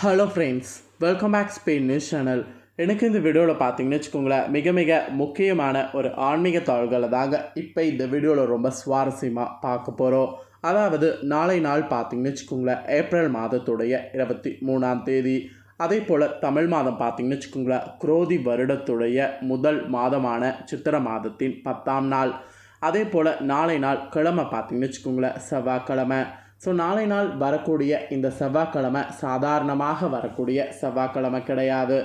Hello friends welcome back Spain news channel எனக்கு இந்த வீடியோவில் பார்த்தீங்கன்னு வச்சுக்கோங்களேன் மிக மிக முக்கியமான ஒரு ஆன்மீக தாள்களை தாங்க இப்போ இந்த வீடியோவில் ரொம்ப சுவாரஸ்யமாக பார்க்க போகிறோம் அதாவது நாளை நாள் பார்த்தீங்கன்னு வச்சுக்கோங்களேன் ஏப்ரல் மாதத்துடைய இருபத்தி மூணாம் தேதி. அதே போல் தமிழ் மாதம் பார்த்தீங்கன்னு வச்சுக்கோங்களேன் குரோதி வருடத்துடைய முதல் மாதமான சித்திர மாதத்தின் பத்தாம் நாள். அதே போல் நாளை நாள் கிழமை பார்த்தீங்கன்னு வச்சுக்கோங்களேன் செவ்வாய்க்கிழமை. ஸோ நாளை நாள் வரக்கூடிய இந்த செவ்வாய்க்கிழமை சாதாரணமாக வரக்கூடிய செவ்வாய்க்கிழமை கிடையாது.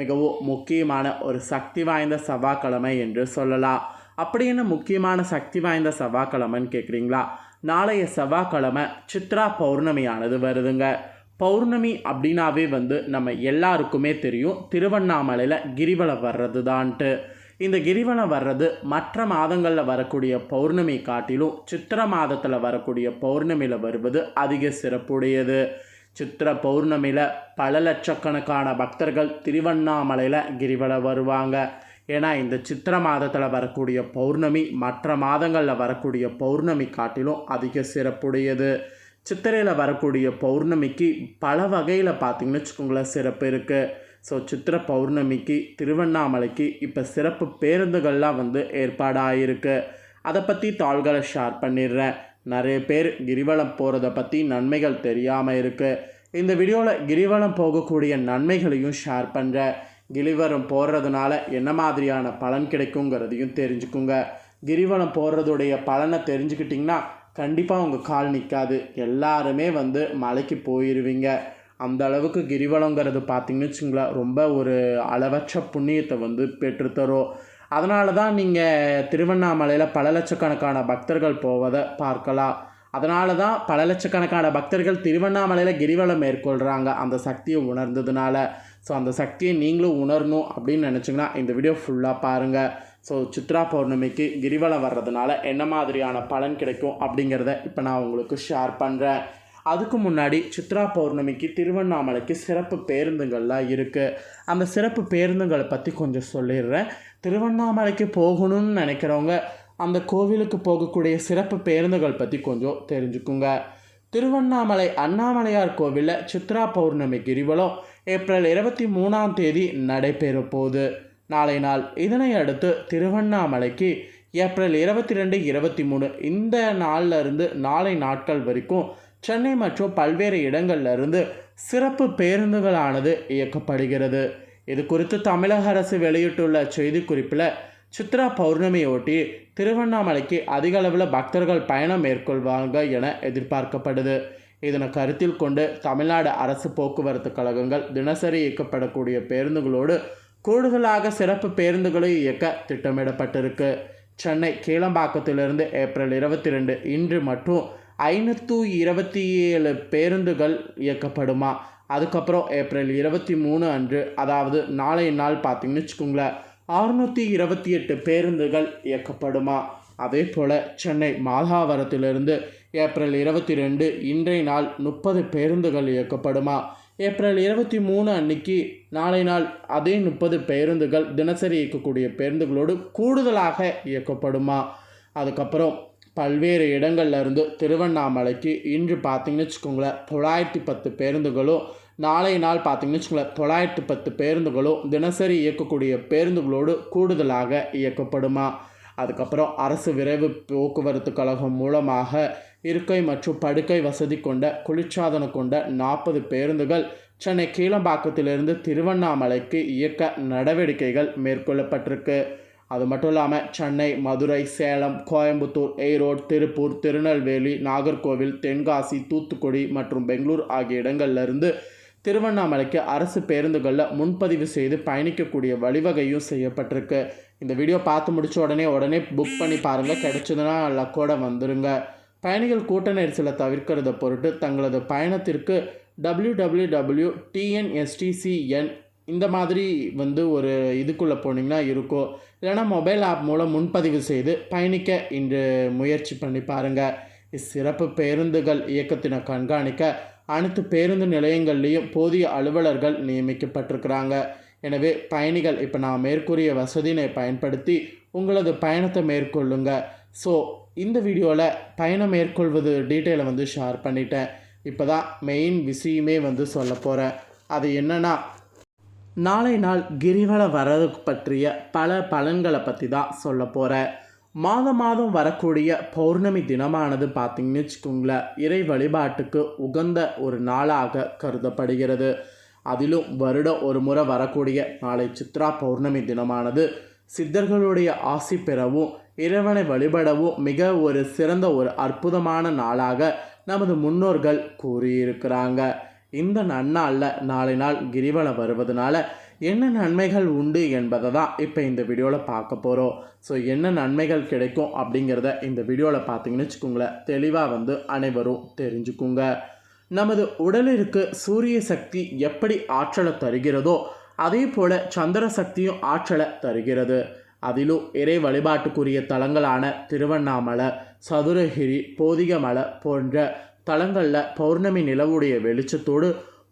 மிகவும் முக்கியமான ஒரு சக்தி வாய்ந்த செவ்வாய்க்கிழமை என்று சொல்லலாம். அப்படி என்ன முக்கியமான சக்தி வாய்ந்த செவ்வாய்க்கிழமைன்னு கேட்குறீங்களா நாளைய செவ்வாய்க்கிழமை சித்ரா பௌர்ணமியானது வருதுங்க. பௌர்ணமி அப்படின்னாவே வந்து நம்ம எல்லாருக்குமே தெரியும். திருவண்ணாமலையில் கிரிவலம் வர்றது தான்ட்டு இந்த கிரிவலம் வர்றது மற்ற மாதங்களில் வரக்கூடிய பௌர்ணமி காட்டிலும் சித்திர மாதத்தில் வரக்கூடிய பௌர்ணமியில் வருவது அதிக சிறப்புடையது. சித்திர பௌர்ணமியில் பல லட்சக்கணக்கான பக்தர்கள் திருவண்ணாமலையில் கிரிவலம் வருவாங்க. ஏன்னா இந்த சித்திர மாதத்தில் வரக்கூடிய பௌர்ணமி மற்ற மாதங்களில் வரக்கூடிய பௌர்ணமி காட்டிலும் அதிக சிறப்புடையது. சித்திரையில் வரக்கூடிய பௌர்ணமிக்கு பல வகையில் பார்த்திங்கன்னு வச்சுக்கோங்களேன் சிறப்பு இருக்குது ஸோ சித்திர பௌர்ணமிக்கு திருவண்ணாமலைக்கு இப்போ சிறப்பு பேருந்துகள்லாம் வந்து ஏற்பாடாகிருக்கு அதை பற்றி தாள்களை ஷேர் பண்ணிடுறேன். நிறைய பேர் கிரிவலம் போகிறத பற்றி நன்மைகள் தெரியாமல் இருக்குது இந்த வீடியோவில் கிரிவலம் போகக்கூடிய நன்மைகளையும் ஷேர் பண்ணுறேன் கிரிவலம் போடுறதுனால என்ன மாதிரியான பலன் கிடைக்குங்கிறதையும் தெரிஞ்சுக்குங்க. கிரிவலம் போடுறதுடைய பலனை தெரிஞ்சுக்கிட்டிங்கன்னா கண்டிப்பாக உங்கள் கால் நிற்காது எல்லாருமே வந்து மலைக்கு போயிடுவீங்க அந்த அளவுக்கு கிரிவலங்கிறது பார்த்திங்கன்னு வச்சுங்களேன் ரொம்ப ஒரு அளவற்ற புண்ணியத்தை வந்து பெற்றுத்தரும். அதனால தான் நீங்கள் திருவண்ணாமலையில் பல லட்சக்கணக்கான பக்தர்கள் போவதை பார்க்கலாம். அதனால தான் பல லட்சக்கணக்கான பக்தர்கள் திருவண்ணாமலையில் கிரிவலம் மேற்கொள்கிறாங்க அந்த சக்தியை உணர்ந்ததுனால. ஸோ அந்த சக்தியை நீங்களும் உணரணும் அப்படின்னு நினச்சிங்கன்னா இந்த வீடியோ ஃபுல்லாக பாருங்கள் ஸோ சித்ரா பௌர்ணமிக்கு கிரிவலம் வர்றதுனால என்ன மாதிரியான பலன் கிடைக்கும் அப்படிங்கிறத இப்போ நான் உங்களுக்கு ஷேர் பண்ணுறேன் அதுக்கு முன்னாடி சித்ரா பௌர்ணமிக்கு திருவண்ணாமலைக்கு சிறப்பு பேருந்துகள்லாம் இருக்குது அந்த சிறப்பு பேருந்துகளை பற்றி கொஞ்சம் சொல்லிடுறேன். திருவண்ணாமலைக்கு போகணும்னு நினைக்கிறவங்க அந்த கோவிலுக்கு போகக்கூடிய சிறப்பு பேருந்துகள் பற்றி கொஞ்சம் தெரிஞ்சுக்குங்க. திருவண்ணாமலை அண்ணாமலையார் கோவிலில் சித்ரா பௌர்ணமி கிரிவலம் ஏப்ரல் இருபத்தி மூணாம் தேதி நடைபெற போகுது. நாளை நாள் இதனை அடுத்து திருவண்ணாமலைக்கு ஏப்ரல் இருபத்தி ரெண்டு இருபத்தி மூணு இந்த நாளில் இருந்து நாளை நாட்கள் வரைக்கும் சென்னை மற்றும் பல்வேறு இடங்களிலிருந்து சிறப்பு பேருந்துகளானது இயக்கப்படுகிறது. இது குறித்து தமிழக அரசு வெளியிட்டுள்ள செய்திக்குறிப்பில் சித்ரா பௌர்ணமியொட்டி திருவண்ணாமலைக்கு அதிக அளவில் பக்தர்கள் பயணம் மேற்கொள்வாங்க என எதிர்பார்க்கப்படுது. இதனை கருத்தில் கொண்டு தமிழ்நாடு அரசு போக்குவரத்து கழகங்கள் தினசரி இயக்கப்படக்கூடிய பேருந்துகளோடு கூடுதலாக சிறப்பு பேருந்துகளை இயக்க திட்டமிடப்பட்டிருக்கு. சென்னை கீழம்பாக்கத்திலிருந்து ஏப்ரல் இருபத்தி ரெண்டு இன்று மற்றும் ஐநூற்று இருபத்தி ஏழு பேருந்துகள் இயக்கப்படுமா? அதுக்கப்புறம் ஏப்ரல் இருபத்தி மூணு அன்று அதாவது நாளைய நாள் பார்த்தீங்கன்னு வச்சுக்கோங்களேன் அறுநூற்றி இருபத்தி எட்டு பேருந்துகள் இயக்கப்படுமா? அதே போல் சென்னை மாதாவரத்திலிருந்து ஏப்ரல் இருபத்தி ரெண்டு இன்றைய நாள் முப்பது பேருந்துகள் இயக்கப்படுமா? ஏப்ரல் இருபத்தி மூணு அன்னைக்கு நாளை நாள் அதே முப்பது பேருந்துகள் தினசரி இயக்கக்கூடிய பேருந்துகளோடு கூடுதலாக இயக்கப்படுமா? அதுக்கப்புறம் பல்வேறு இடங்கள்ல இருந்து திருவண்ணாமலைக்கு இன்று பார்த்தீங்கன்னு வச்சுக்கோங்களேன் தொள்ளாயிரத்தி பத்து பேருந்துகளும் நாளை நாள் பார்த்தீங்கன்னு வச்சுக்கோங்களேன் தொள்ளாயிரத்தி பத்து பேருந்துகளும் தினசரி இயக்கக்கூடிய பேருந்துகளோடு கூடுதலாக இயக்கப்படுமா? அதுக்கப்புறம் அரசு விரைவு போக்குவரத்து கழகம் மூலமாக இருக்கை மற்றும் படுக்கை வசதி கொண்ட குளிர்சாதனம் கொண்ட நாற்பது பேருந்துகள் சென்னை கீழம்பாக்கத்திலிருந்து திருவண்ணாமலைக்கு இயக்க நடவடிக்கைகள் மேற்கொள்ளப்பட்டிருக்கு. அது மட்டும் இல்லாமல் சென்னை மதுரை சேலம் கோயம்புத்தூர் ஈரோடு திருப்பூர் திருநெல்வேலி நாகர்கோவில் தென்காசி தூத்துக்குடி மற்றும் பெங்களூர் ஆகிய இடங்கள்லேருந்து திருவண்ணாமலைக்கு அரசு பேருந்துகளில் முன்பதிவு செய்து பயணிக்கக்கூடிய வழிவகையும் செய்யப்பட்டிருக்கு. இந்த வீடியோ பார்த்து முடித்த உடனே உடனே புக் பண்ணி பாருங்கள் கிடைச்சதுன்னா லக்கோட வந்துருங்க. பயணிகள் கூட்ட நெரிசலை தவிர்க்கிறத பொருட்டு தங்களது பயணத்திற்கு டபிள்யூ டபிள்யூ டபிள்யூ டிஎன்எஸ்டிசிஎன் இந்த மாதிரி வந்து ஒரு இதுக்குள்ளே போனீங்கன்னா இருக்கும் இல்லைனா மொபைல் ஆப் மூலம் முன்பதிவு செய்து பயணிக்க இன்று முயற்சி பண்ணி பாருங்கள் இச்சிறப்பு பேருந்துகள் இயக்கத்தினை கண்காணிக்க அனைத்து பேருந்து நிலையங்கள்லேயும் போதிய அலுவலர்கள் நியமிக்கப்பட்டிருக்கிறாங்க. எனவே பயணிகள் இப்போ நான் மேற்கூறிய வசதியினை பயன்படுத்தி உங்களது பயணத்தை மேற்கொள்ளுங்க. ஸோ இந்த வீடியோவில் பயணம் மேற்கொள்வது டீட்டெயிலை வந்து ஷேர் பண்ணிட்டேன். இப்போ தான் மெயின் விஷயமே வந்து சொல்ல போகிறேன் அது என்னென்னா நாளை நாள் கிரிவலம் வர்றது பற்றிய பல பலன்களை பற்றி தான் சொல்ல போகிறேன் மாதம் மாதம் வரக்கூடிய பௌர்ணமி தினமானது பார்த்திங்கன்னு வச்சுக்கோங்களேன் இறை வழிபாட்டுக்கு உகந்த ஒரு நாளாக கருதப்படுகிறது. அதிலும் வருடம் ஒரு முறை வரக்கூடிய நாளை சித்ரா பௌர்ணமி தினமானது சித்தர்களுடைய ஆசி பெறவும் இறைவனை வழிபடவும் மிக ஒரு சிறந்த ஒரு அற்புதமான நாளாக நமது முன்னோர்கள் கூறியிருக்கிறாங்க. இந்த நன்னாளில் நாளை நாள் கிரிவலம் வருவதனால என்ன நன்மைகள் உண்டு என்பதை தான் இப்போ இந்த வீடியோவில் பார்க்க போகிறோம் ஸோ என்ன நன்மைகள் கிடைக்கும் அப்படிங்கிறத இந்த வீடியோவில் பார்த்தீங்கன்னு வச்சுக்கோங்களேன். தெளிவாக வந்து அனைவரும் தெரிஞ்சுக்குங்க. நமது உடலிற்கு சூரிய சக்தி எப்படி ஆற்றலை தருகிறதோ அதே போல் சந்திர சக்தியும் ஆற்றலை தருகிறது. அதிலும் இறை வழிபாட்டுக்குரிய தலங்களான திருவண்ணாமலை சதுரகிரி போதிகமலை போன்ற தலங்களில் பௌர்ணமி நிலவுடைய வெளிச்சத்தோடு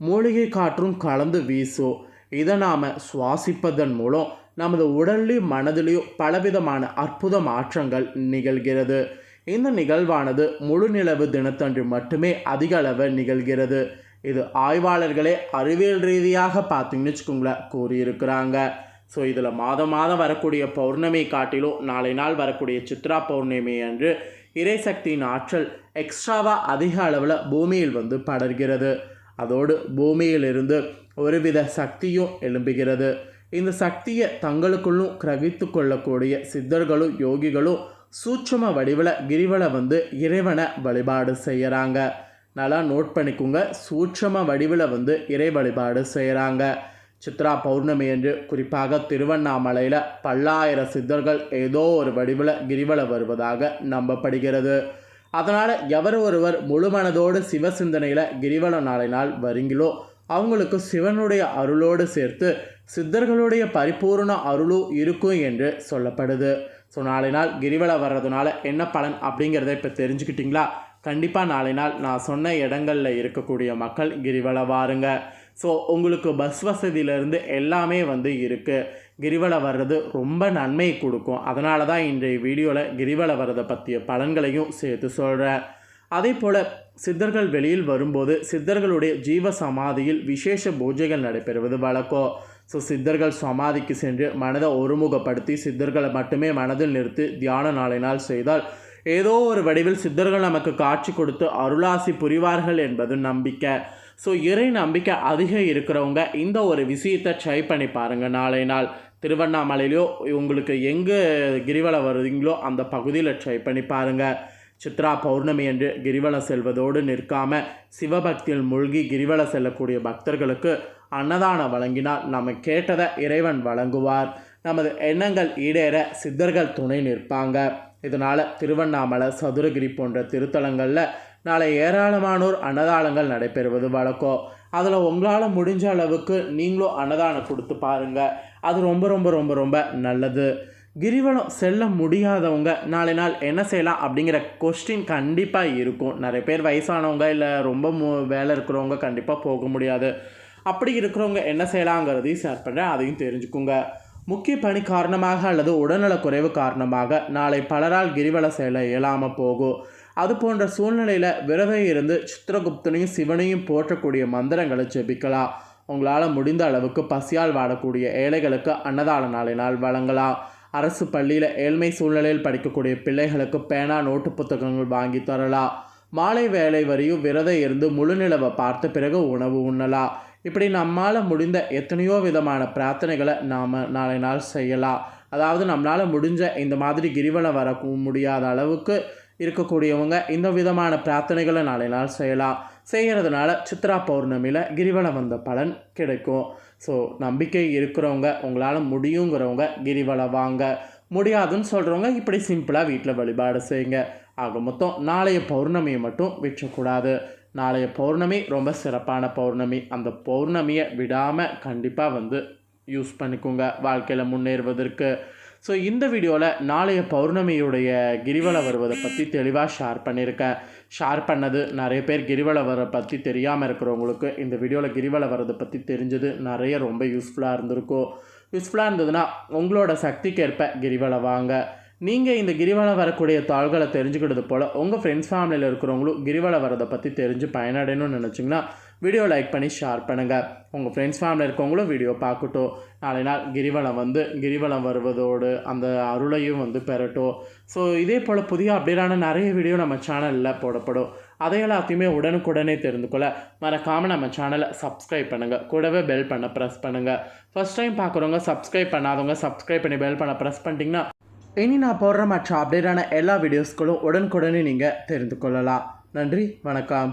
மூலிகை காற்றும் கலந்து வீசும் இதை நாம் சுவாசிப்பதன் மூலம் நமது உடல்லையும் மனதிலையும் பலவிதமான அற்புத மாற்றங்கள் நிகழ்கிறது. இந்த நிகழ்வானது முழு நிலவு தினத்தன்று மட்டுமே அதிக அளவு நிகழ்கிறது. இது ஆய்வாளர்களே அறிவியல் ரீதியாக பார்த்தீங்கன்னு வச்சுக்கோங்களேன் கூறியிருக்கிறாங்க. ஸோ இதில் மாதம் மாதம் வரக்கூடிய பௌர்ணமி காட்டிலும் நாளை நாள் வரக்கூடிய சித்ரா பௌர்ணமி அன்று இறைசக்தியின் ஆற்றல் எக்ஸ்ட்ராவாக அதிக அளவில் பூமியில் வந்து படர்கிறது. அதோடு பூமியிலிருந்து ஒருவித சக்தியும் எழும்புகிறது. இந்த சக்தியை தங்களுக்குள்ளும் கிரகித்து கொள்ளக்கூடிய சித்தர்களும் யோகிகளும் சூட்சம வடிவில் கிரிவலை வந்து இறைவனை வழிபாடு செய்கிறாங்க நல்லா நோட் பண்ணிக்கோங்க. சூட்சம வடிவில் வந்து இறை வழிபாடு செய்கிறாங்க சித்ரா பௌர்ணமி என்று குறிப்பாக திருவண்ணாமலையில் பல்லாயிரம் சித்தர்கள் ஏதோ ஒரு வடிவில் கிரிவலம் வருவதாக நம்பப்படுகிறது. அதனால் எவர் ஒருவர் முழுமனதோடு சிவ சிந்தனையில் கிரிவலம் நாளை நாள் வரீங்களோ அவங்களுக்கு சிவனுடைய அருளோடு சேர்த்து சித்தர்களுடைய பரிபூர்ண அருளும் இருக்கும் என்று சொல்லப்படுது. ஸோ நாளை நாள் கிரிவலம் வர்றதுனால என்ன பலன் அப்படிங்கிறத இப்போ தெரிஞ்சுக்கிட்டிங்களா? கண்டிப்பாக நாளை நாள் நான் சொன்ன இடங்களில் இருக்கக்கூடிய மக்கள் கிரிவலம் வாருங்க. ஸோ உங்களுக்கு பஸ் வசதியிலேருந்து எல்லாமே வந்து இருக்குது கிரிவலை வர்றது ரொம்ப நன்மை கொடுக்கும். அதனால தான் இன்றைய வீடியோவில் கிரிவலை வர்றதை பற்றிய பலன்களையும் சேர்த்து சொல்கிறேன் அதே போல் சித்தர்கள் வெளியில் வரும்போது சித்தர்களுடைய ஜீவ சமாதியில் விசேஷ பூஜைகள் நடைபெறுவது வழக்கம். ஸோ சித்தர்கள் சமாதிக்கு சென்று மனதை ஒருமுகப்படுத்தி சித்தர்களை மட்டுமே மனதில் நிறுத்தி தியான நாளினால் செய்தால் ஏதோ ஒரு வடிவில் சித்தர்கள் நமக்கு காட்சி கொடுத்து அருளாசி புரிவார்கள் என்பது நம்பிக்கை. ஸோ இறை நம்பிக்கை அதிகம் இருக்கிறவங்க இந்த ஒரு விஷயத்தை ட்ரை பண்ணி பாருங்கள் நாளை நாள் திருவண்ணாமலையிலையோ உங்களுக்கு எங்கே கிரிவலம் வருவீங்களோ அந்த பகுதியில் ட்ரை பண்ணி பாருங்கள் சித்ரா பௌர்ணமி என்று கிரிவலம் செல்வதோடு நிற்காமல் சிவபக்தியில் மூழ்கி கிரிவலம் செல்லக்கூடிய பக்தர்களுக்கு அன்னதானம் வழங்கினால் நம்ம கேட்டதை இறைவன் வழங்குவார். நமது எண்ணங்கள் ஈடேற சித்தர்கள் துணை நிற்பாங்க. இதனால் திருவண்ணாமலை சதுரகிரி போன்ற திருத்தலங்களில் நாளை ஏராளமானோர் அன்னதானங்கள் நடைபெறுவது வழக்கம் அதில் உங்களால் முடிஞ்ச அளவுக்கு நீங்களும் அன்னதானம் கொடுத்து பாருங்கள் அது ரொம்ப ரொம்ப ரொம்ப ரொம்ப நல்லது. கிரிவலம் செல்ல முடியாதவங்க நாளை நாள் என்ன செய்யலாம் அப்படிங்கிற கொஸ்டின் கண்டிப்பாக இருக்கும். நிறைய பேர் வயசானவங்க இல்லை ரொம்ப மு வேலை இருக்கிறவங்க கண்டிப்பாக போக முடியாது. அப்படி இருக்கிறவங்க என்ன செய்யலாங்கிறதையும் ஷேர் பண்ணுறேன் அதையும் தெரிஞ்சுக்குங்க. முக்கிய பணி காரணமாக அல்லது உடல்நலக் குறைவு காரணமாக நாளை பலரால் கிரிவல செயல இயலாமல் போகும் அது போன்ற சூழ்நிலையில் விரதம் இருந்து சித்திரகுப்தனையும் சிவனையும் போற்றக்கூடிய மந்திரங்களை ஜெபிக்கலாம். உங்களால் முடிந்த அளவுக்கு பசியால் வாடக்கூடிய ஏழைகளுக்கு அன்னதான நாளினால் வழங்கலாம். அரசு பள்ளியில் ஏழ்மை சூழ்நிலையில் படிக்கக்கூடிய பிள்ளைகளுக்கு பேனா நோட்டு புத்தகங்கள் வாங்கி தரலாம். மாலை வேலை வரையும் விரதம் இருந்து முழு நிலவை பார்த்த பிறகு உணவு உண்ணலாம். இப்படி நம்மால் முடிந்த எத்தனையோ விதமான பிரார்த்தனைகளை நாம் நாளை நாள் செய்யலாம். அதாவது நம்மளால் முடிஞ்ச இந்த மாதிரி கிரிவலம் வர முடியாத அளவுக்கு இருக்கக்கூடியவங்க இந்த விதமான பிரார்த்தனைகளை நாளை நாள் செய்யலாம். செய்கிறதுனால சித்ரா பௌர்ணமியில் கிரிவலம் வந்த பலன் கிடைக்கும். ஸோ நம்பிக்கை இருக்கிறவங்க உங்களால் முடியுங்கிறவங்க கிரிவலம் வாங்க. முடியாதுன்னு சொல்கிறவங்க இப்படி சிம்பிளாக வீட்டில் வழிபாடு செய்யுங்க. ஆக மொத்தம் நாளைய பௌர்ணமியை மட்டும் விற்றக்கூடாது நாளைய பௌர்ணமி ரொம்ப சிறப்பான பௌர்ணமி. அந்த பௌர்ணமியை விடாமல் கண்டிப்பாக வந்து யூஸ் பண்ணிக்கோங்க. வாழ்க்கையில் முன்னேறுவதற்கு. ஸோ இந்த வீடியோவில் நாளைய பௌர்ணமியுடைய கிரிவலம் வருவதை பற்றி தெளிவாக ஷேர் பண்ணியிருக்கேன் ஷேர் பண்ணது நிறைய பேர் கிரிவலம் வர பற்றி தெரியாமல் இருக்கிறவங்களுக்கு இந்த வீடியோவில் கிரிவலம் வரதை பற்றி தெரிஞ்சது நிறைய ரொம்ப யூஸ்ஃபுல்லாக இருந்திருக்கும். யூஸ்ஃபுல்லாக இருந்ததுன்னா உங்களோட சக்திக்கேற்ப கிரிவலம் வாங்க. நீங்கள் இந்த கிரிவலம் வரக்கூடிய தாள்களை தெரிஞ்சுக்கிறது போல் உங்கள் ஃப்ரெண்ட்ஸ் ஃபேமிலியில் இருக்கிறவங்களும் கிரிவலம் வரதை பற்றி தெரிஞ்சு பயனடையணும்னு நினச்சிங்கன்னா வீடியோ லைக் பண்ணி ஷேர் பண்ணுங்கள் உங்கள் ஃப்ரெண்ட்ஸ் ஃபேமிலியில் இருக்கவங்களும் வீடியோ பார்க்கட்டும். நாளை நாள் கிரிவலம் வந்து கிரிவலம் வருவதோடு அந்த அருளையும் வந்து பெறட்டும். ஸோ இதே போல் புதிய அப்டேட்டான நிறைய வீடியோ நம்ம சேனலில் போடப்படும். அதை எல்லாத்தையுமே உடனுக்குடனே தெரிந்து கொள்ள மறக்காமல் நம்ம சேனலை சப்ஸ்கிரைப் பண்ணுங்கள் கூடவே பெல் பண்ண ப்ரெஸ் பண்ணுங்கள் ஃபஸ்ட் டைம் பார்க்குறவங்க சப்ஸ்கிரைப் பண்ணாதவங்க சப்ஸ்கிரைப் பண்ணி பெல் பண்ண ப்ரெஸ் பண்ணிட்டிங்கன்னா இனி நான் போடுற மற்ற அப்டேட்டான எல்லா வீடியோஸ்களும் உடனுக்குடனே நீங்கள் தெரிந்து கொள்ளலாம். நன்றி வணக்கம்.